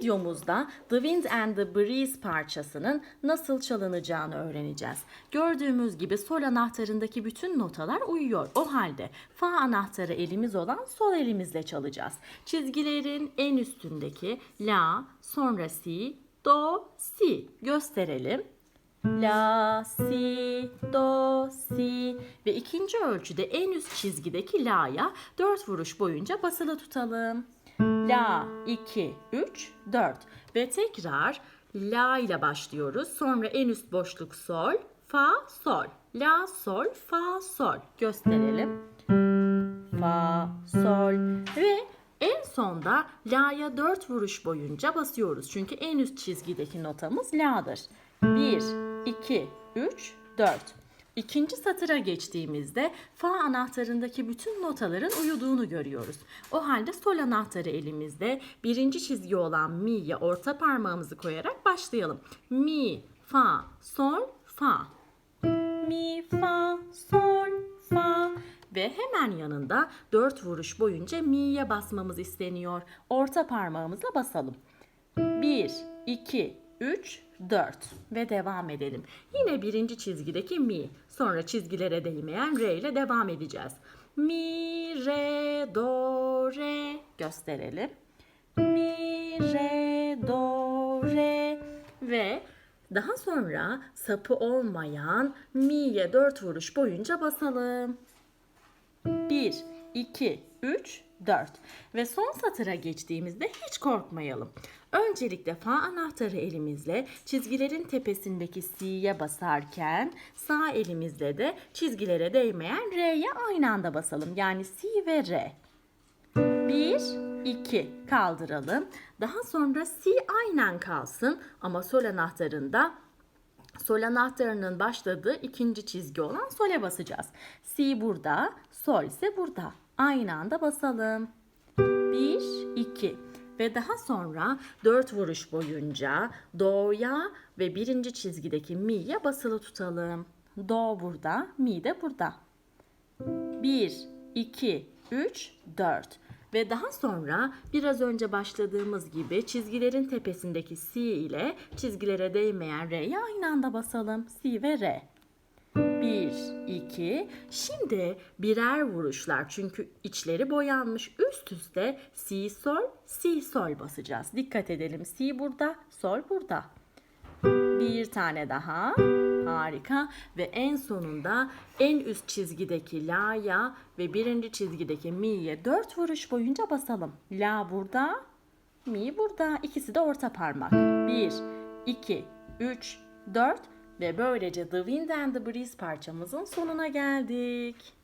videomuzda The Wind and the Breeze parçasının nasıl çalınacağını öğreneceğiz. Gördüğümüz gibi sol anahtarındaki bütün notalar uyuyor. O halde fa anahtarı elimiz olan sol elimizle çalacağız. Çizgilerin en üstündeki la, sonra si, do, si gösterelim. La, si, do, si ve ikinci ölçüde en üst çizgideki la'ya dört vuruş boyunca basılı tutalım. La, 2, 3, 4 ve tekrar la ile başlıyoruz. Sonra en üst boşluk sol, fa, sol. La, sol, fa, sol. Gösterelim. Fa, sol ve en sonda la'ya 4 vuruş boyunca basıyoruz. Çünkü en üst çizgideki notamız la'dır. 1, 2, 3, 4. İkinci satıra geçtiğimizde fa anahtarındaki bütün notaların uyuduğunu görüyoruz. O halde sol anahtarı elimizde birinci çizgi olan mi'ye orta parmağımızı koyarak başlayalım. Mi, fa, sol, fa. Mi, fa, sol, fa. Ve hemen yanında dört vuruş boyunca mi'ye basmamız isteniyor. Orta parmağımızla basalım. 1, 2, 3, 4 ve devam edelim. Yine birinci çizgideki mi. Sonra çizgilere değmeyen re ile devam edeceğiz. Mi, re, do, re gösterelim. Mi, re, do, re ve daha sonra sapı olmayan mi'ye 4 vuruş boyunca basalım. 1, 2, 3, 4 ve son satıra geçtiğimizde hiç korkmayalım. Öncelikle fa anahtarı elimizle çizgilerin tepesindeki si'ye basarken sağ elimizle de çizgilere değmeyen re'ye aynı anda basalım. Yani si ve re. 1, 2 kaldıralım. Daha sonra si aynen kalsın ama sol anahtarında sol anahtarının başladığı ikinci çizgi olan sole basacağız. Si burada, sol ise burada. Aynı anda basalım. 1, 2 ve daha sonra 4 vuruş boyunca do'ya ve birinci çizgideki mi'ye basılı tutalım. Do burada, mi de burada. 1, 2, 3, 4 ve daha sonra biraz önce başladığımız gibi çizgilerin tepesindeki si ile çizgilere değmeyen re'ye aynı anda basalım. Si ve re. 1, 2. Şimdi birer vuruşlar çünkü içleri boyanmış üst üste si sol, si sol basacağız. Dikkat edelim si burada, sol burada. Bir tane daha. Harika. Ve en sonunda en üst çizgideki la'ya ve birinci çizgideki mi'ye dört vuruş boyunca basalım. La burada, mi burada. İkisi de orta parmak. Bir, iki, üç, dört ve böylece The Wind and the Breeze parçamızın sonuna geldik.